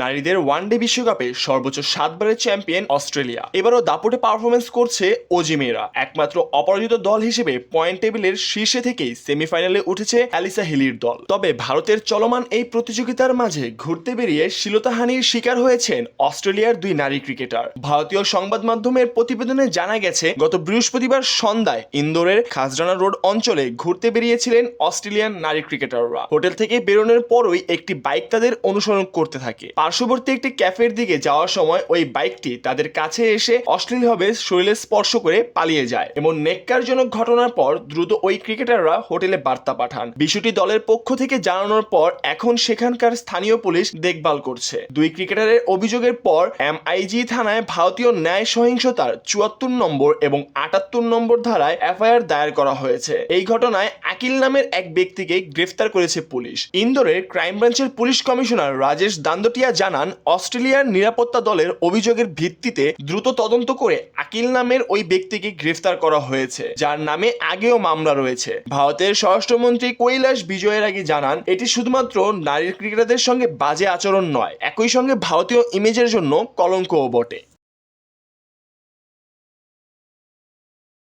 নারীদের ওয়ানডে বিশ্বকাপে সর্বোচ্চ সাতবারের চ্যাম্পিয়ন অস্ট্রেলিয়া। এবারও দাপটে পারফরমেন্স করছে অজিমেরা। একমাত্র অপরাজিত দল হিসেবে পয়েন্ট টেবিলের শীর্ষে থেকেই সেমিফাইনালে উঠেছে অ্যালিসা হিলির দল। তবে ভারতের চলমান এই প্রতিযোগিতার মাঝে ঘুরতে বেরিয়ে শিলতাহানির শিকার হয়েছেন অস্ট্রেলিয়ার দুই নারী ক্রিকেটার ভারতীয় সংবাদ মাধ্যমের প্রতিবেদনে জানা গেছে, গত বৃহস্পতিবার সন্ধ্যায় ইন্দোরের খাজরানা রোড অঞ্চলে ঘুরতে বেরিয়েছিলেন অস্ট্রেলিয়ান নারী ক্রিকেটাররা হোটেল থেকে বেরোনোর পরই একটি বাইক তাদের অনুসরণ করতে থাকে। পার্শ্ববর্তী একটি ক্যাফের দিকে যাওয়ার সময় ওই বাইকটি তাদের কাছে এসে অশ্লীলভাবে শরীরে স্পর্শ করে পালিয়ে যায় এবং নেককারজনক ঘটনার পর দ্রুত ওই ক্রিকেটাররা হোটেলে বার্তা পাঠান। বিষয়টি দলের পক্ষ থেকে জানানোর পর এখন সেখানকার স্থানীয় পুলিশ দেখভাল করছে। দুই ক্রিকেটারের অভিযোগের পর এমআইজি থানায় ভারতীয় ন্যায় সহিংসতার চুয়াত্তর নম্বর এবং আটাত্তর নম্বর ধারায় এফআইআর দায়ের করা হয়েছে। এই ঘটনায় আকিল নামের এক ব্যক্তিকে গ্রেফতার করেছে পুলিশ। ইন্দোরের ক্রাইম ব্রাঞ্চের পুলিশ কমিশনার রাজেশ দান্দটিয়া জানান, অস্ট্রেলিয়ার নিরাপত্তা দলের অভিযোগের ভিত্তিতে দ্রুত তদন্ত করে আকিল নামের ওই ব্যক্তিকে গ্রেফতার করা হয়েছে, যার নামে আগেও মামলা রয়েছে। ভারতের স্বরাষ্ট্রমন্ত্রী কৈলাস বিজয়ের আগে জানান, এটি শুধুমাত্র নারী ক্রিকেটারদের সঙ্গে বাজে আচরণ নয়, একই সঙ্গে ভারতীয় ইমেজের জন্য কলঙ্কও বটে।